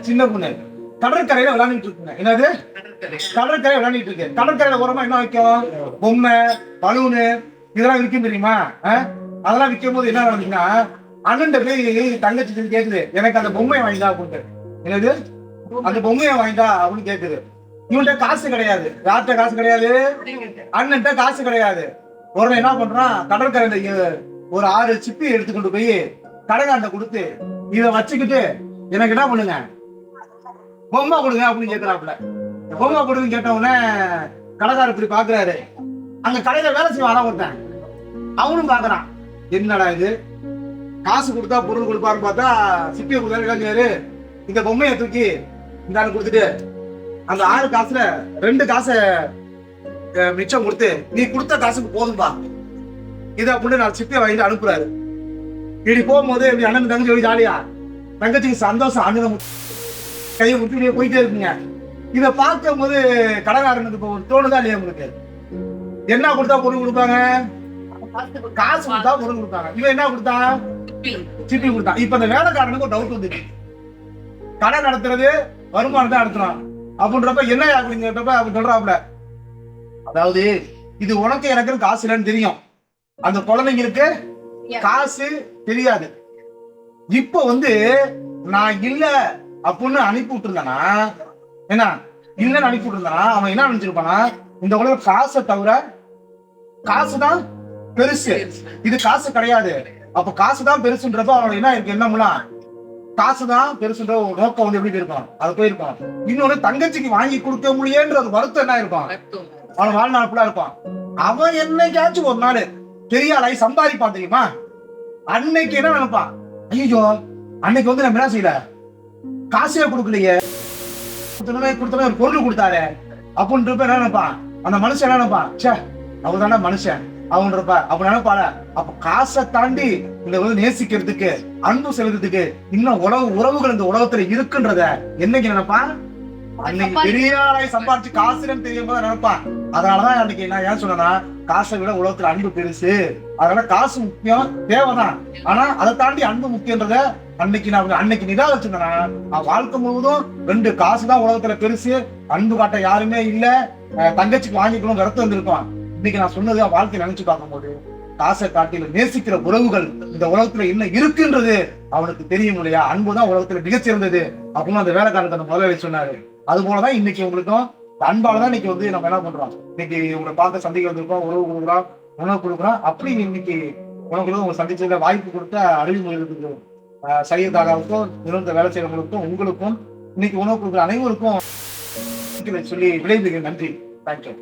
சின்ன பொண்ணு. கடற்கரையில விளையாண்டுட்டு இருக்குங்க. என்னது? கடற்கரை விளையாண்டுட்டு இருக்கு. கடற்கரையில ஓரமா என்ன வைக்கும்? பொம்மை பலூனு இதெல்லாம் விற்கும் தெரியுமா? அதெல்லாம் விற்கும் போது என்ன நடந்துச்சுன்னா அண்ணன் போய் தங்கச்சி கேக்குது. எனக்கு அந்த பொம்மையை வாங்கிதா அப்படின்ட்டு என்னது? அந்த பொம்மையை வாங்கிதா அப்படின்னு கேக்குது. இவன்கிட்ட காசு கிடையாது. யார்கிட்ட காசு கிடையாது? அண்ணன்ட்ட காசு கிடையாது. உடனே என்ன பண்றான்? கடற்கரையில ஒரு ஆறு சிப்பி எடுத்துக்கொண்டு போய் கடைக்காண்ட கொடுத்து இத வச்சுக்கிட்டு எனக்கு என்ன பண்ணுங்க? பொம்மை கொடுங்க அப்படின்னு கேட்கிறாப்புல பொம்மை கொடுங்கன்னு கேட்ட உடனே கடைக்காரர் இப்படி பாக்குறாரு. அங்க கடையில வேலை செய்ய வர ஒருத்தன். அவனும் பாக்குறான். என்னடா இது? காசு கொடுத்தா பொருள் கொடுப்பாருன்னு பார்த்தா சிப்பியை கொடுத்தாரு இளைஞரு. இந்த பொம்மையை தூக்கி இந்த கொடுத்துட்டு அந்த ஆறு காசுல ரெண்டு காசை மிச்சம் கொடுத்து நீ கொடுத்த காசுக்கு போதும்பா. இதை அப்படின்னு நான் சிப்பியை வாங்கிட்டு அனுப்புறாரு. இப்படி போகும்போது இப்படி அண்ணன் தங்கச்சி ஜாலியா தங்கச்சிக்கு சந்தோஷம் அண்ணன் கையை முட்டி போயிட்டே இருக்குங்க. இத பார்க்கும் போது கடைக்காரனுக்கு இப்போ ஒரு தோணுதா இல்லையா உங்களுக்கு? என்ன கொடுத்தா பொருள் கொடுப்பாங்க? காசு கொடுத்தா பொருள் கொடுத்தாங்க இவன் என்ன கொடுத்தான் சிப்பி கொடுத்தான் இப்ப அந்த வேலைக்காரனுக்கு ஒரு டவுட் வந்துச்சு. கடை நடத்துறது வருமானம் தான் நடத்துறான். அப்படின்றப்ப என்ன அப்படின்னு கேட்டப்ப அப்படி சொல்றாப்ல அதாவது இது உனக்கு எனக்கு காசு இல்லைன்னு தெரியும். அந்த குழந்தைங்களுக்கு காசு தெரியாது. இப்ப வந்து நான் இல்ல அப்படின்னு அனுப்பி விட்டுருந்தானா? என்ன? இல்லன்னு அனுப்பி விட்டுருந்தானா? அவன் என்ன நினைச்சிருப்பானா? இந்த உலகம் காசை தவிர காசுதான் பெருசு. இது காசு கிடையாது. அப்ப காசுதான் பெருசுன்றப்ப அவன் என்ன இருக்கு? என்னம்லாம் காசுதான் பெருசுன்ற ஒரு நோக்கம் வந்து எப்படி இருக்கும் அது போயிருக்கும். இன்னொன்னு தங்கச்சிக்கு வாங்கி கொடுக்க முடியன்ற ஒரு வருத்தம் என்ன இருக்கும்? அவன் வாழ்நாள் ஃபுல்லா இருப்பான். அவன் என்னைக்காச்சும் ஒரு நாள் பெரிய ஆளாகி சம்பாதிப்பான் தெரியுமா? அன்னைக்கு என்ன நினைப்பான்? ஐயோ அன்னைக்கு வந்து நம்ம என்ன செய்யல? காசே கொடுக்கலையே. கொடுத்தனமே கொடுத்தனமே ஒரு பொருள் கொடுத்தாரு. அப்படின்றப்ப என்ன நினைப்பான் அந்த மனுஷன் என்ன நினைப்பான் ச்சே அவர் தானே மனுஷன். அவன்றப்ப அப்ப நினைப்பால அப்ப காசை தாண்டி இந்த வந்து நேசிக்கிறதுக்கு அன்பு செலுத்துறதுக்கு இன்னும் உலக உறவுகள் இந்த உலகத்துல இருக்குன்றத என்னைக்கு நினைப்பான் அன்னைக்கு பெரிய சம்பாரிச்சு காசுன்னு தெரியும் போது நினைப்பான் அதனாலதான் அன்னைக்கு நான் ஏன் சொன்னேன்னா காசை விட உலகத்துல அன்பு பெருசு. அதனால காசு முக்கியம் தேவைதான். ஆனா அதை தாண்டி அன்பு முக்கியன்றத அன்னைக்கு நான் அன்னைக்கு நிராகரிச்சிருந்தேன்னா நான் வாழ்க்கை முழுவதும் ரெண்டு காசு தான் உலகத்துல பெருசு. அன்பு காட்ட யாருமே இல்ல. தங்கச்சிக்கு வாங்கிக்கணும் கருத்து வந்திருக்கோம் இன்னைக்கு நான் சொன்னது வாழ்க்கை நினைச்சு பார்க்கும்போது காசை காட்டில நேசிக்கிற உறவுகள் இந்த உலகத்துல என்ன இருக்குன்றது அவனுக்கு தெரியும் இல்லையா? அன்புதான் உலகத்துல மிகச்சிறந்தது. அப்படின்னு அந்த வேலைக்காரனுக்கு அந்த முதலாளி சொன்னாரு. அது போலதான் இன்னைக்கு உங்களுக்கும் அன்பால தான் இன்னைக்கு வந்து நம்ம என்ன பண்றோம்? இன்னைக்கு உங்களை பார்த்து சந்திக்க வந்திருக்கோம். உறவு கொடுக்குறோம் உணவு கொடுக்குறோம் அப்படி இன்னைக்கு உணவுகளும் உங்களை சந்திச்சதுல வாய்ப்பு கொடுத்த அறிவுமொழிகளுக்கு சையதாகாவுக்கும் நிறுவனத்தை வேலை செய்யறவங்களுக்கும் உங்களுக்கும் இன்னைக்கு உணவு கொடுக்குற அனைவருக்கும் சொல்லி விளைவுக்கு நன்றி. தேங்க்யூ